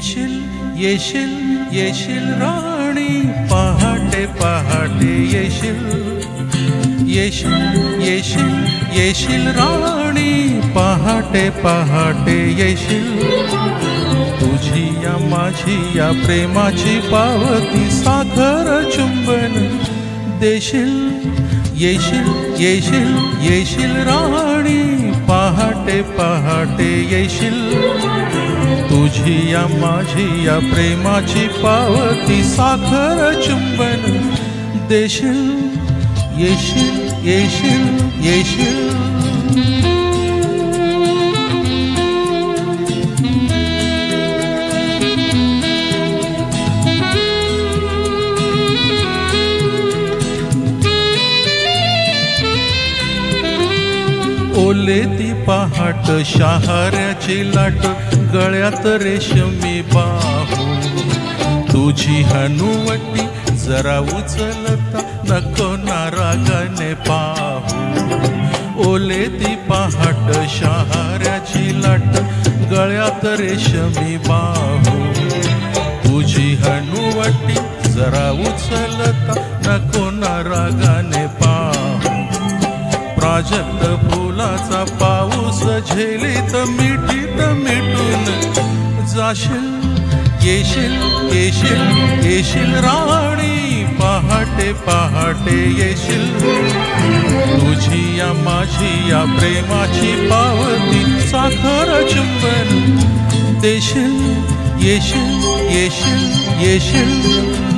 येशील येशील येशील राणी, पहाटे पहाटे येशील। येशील येशील येशील राणी, पहाटे पहाटे येशील। तुझी या माझी या प्रेमाची पावती साखर चुंबन देशील। येशील येशील येशील राणी पहाटे पहाटे येशील. तुझी या माझी या प्रेमाची पावती साखर चुंबन देशील. येशील येशील येशील. ओले ती पहाट शहाऱ्याची लाट गळ्यात रेशमी बाहू. तुझी हनुवटी जरा उचलता नको नारागाने पाहू. ओले ती पहाट शहाऱ्याची लाट गळ्यात रेशमी बाहू. तुझी हनुवटी जरा उचलता नको ना रागाने पाहू. प्राजक्त फुलाचा पाऊस झेलीत मिठीत मिटून जाशील येशील येशील येशील राणी पहाटे पहाटे येशील. तुझी या माझी या प्रेमाची पावती साखर चुंबन देशील येशील येशील येशील.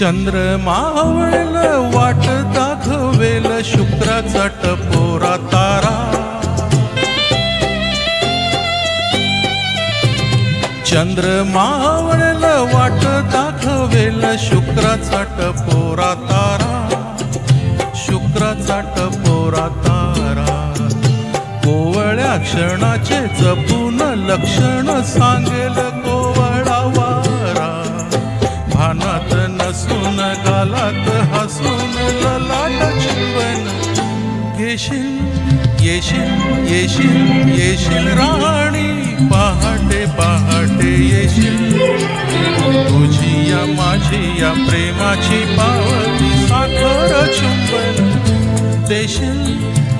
चंद्र मावळ वाट दाखवेल शुक्राचा टपोरा तारा. चंद्र मावळ वाट दाखवेल शुक्राचा टपोरा तारा. शुक्राचा टपोरा तारा. कोवळ्या क्षणाचे जपून लक्षण सांगेल मनात हसून ललाट चुंबन घेशील येशील येशील येशील राणी. पहाटे पहाटे येशील. तुझी या माझी या प्रेमाची पावती साखर चुंबन. देशील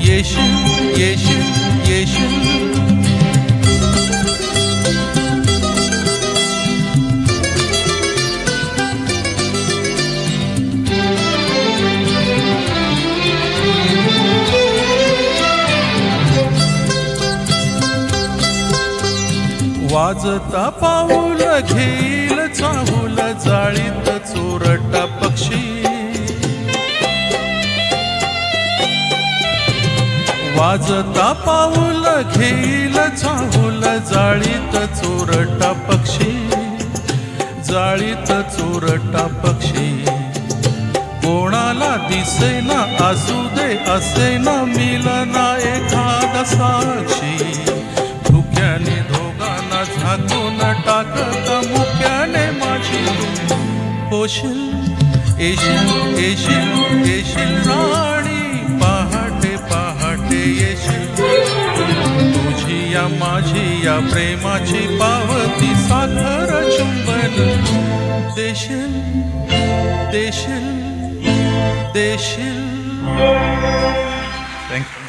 येशील येशील येशील. वाजता पाऊल घेईल चाहूल जाळीत चोरटा पक्षी. वाजता पाऊल घेईल चाहूल जाळीत चोरटा पक्षी. जाळीत चोरटा पक्षी. कोणाला दिसेना असू दे असे ना मिलना एखादा साक्षी. झाकून टाकत मुक्याने माझी होशील. येशील येशील येशील राणी. पहाटे पहाटे येशील. तुझी या माझी या प्रेमाची पावती साखर चुंबन देशील देशील देशील. थँक्यू